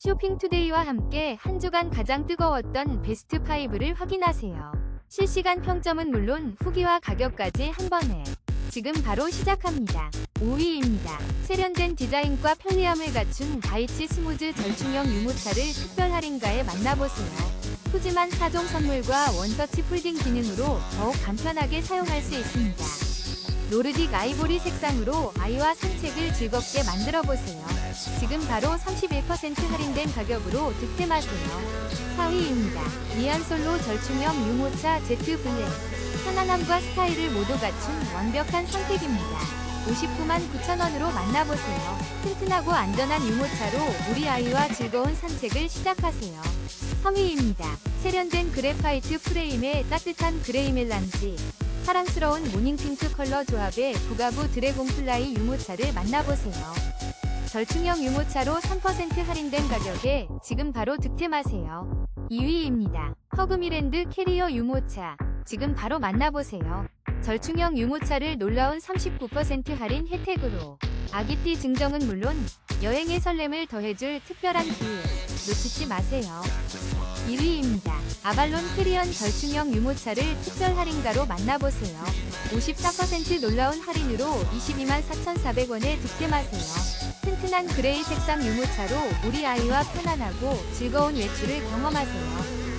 쇼핑투데이와 함께 한 주간 가장 뜨거웠던 베스트 5를 확인하세요. 실시간 평점은 물론 후기와 가격까지 한 번에 지금 바로 시작합니다. 5위입니다. 세련된 디자인과 편리함을 갖춘 다이치 스무즈 절충형 유모차를 특별 할인가에 만나보세요. 푸짐한 4종 선물과 원터치 폴딩 기능으로 더욱 간편하게 사용할 수 있습니다. 노르딕 아이보리 색상으로 아이와 산책을 즐겁게 만들어 보세요. 지금 바로 31% 할인된 가격으로 득템하세요. 4위입니다. 미안솔로 절충형 유모차 Z 블랙. 편안함과 스타일을 모두 갖춘 완벽한 선택입니다. 59만 9천원으로 만나보세요. 튼튼하고 안전한 유모차로 우리 아이와 즐거운 산책을 시작하세요. 3위입니다. 세련된 그래파이트 프레임에 따뜻한 그레이 멜란지. 사랑스러운 모닝핑크 컬러 조합의 부가부 드래곤 플라이 유모차를 만나보세요. 절충형 유모차로 3% 할인된 가격에 지금 바로 득템하세요. 2위입니다. 허그미랜드 캐리어 유모차. 지금 바로 만나보세요. 절충형 유모차를 놀라운 39% 할인 혜택으로 아기띠 증정은 물론 여행의 설렘을 더해줄 특별한 기회 놓치지 마세요. 1위입니다. 아발론 크리언 절충형 유모차를 특별 할인가로 만나보세요. 54% 놀라운 할인으로 22만 4,400원에 득템하세요. 튼튼한 그레이 색상 유모차로 우리 아이와 편안하고 즐거운 외출을 경험하세요.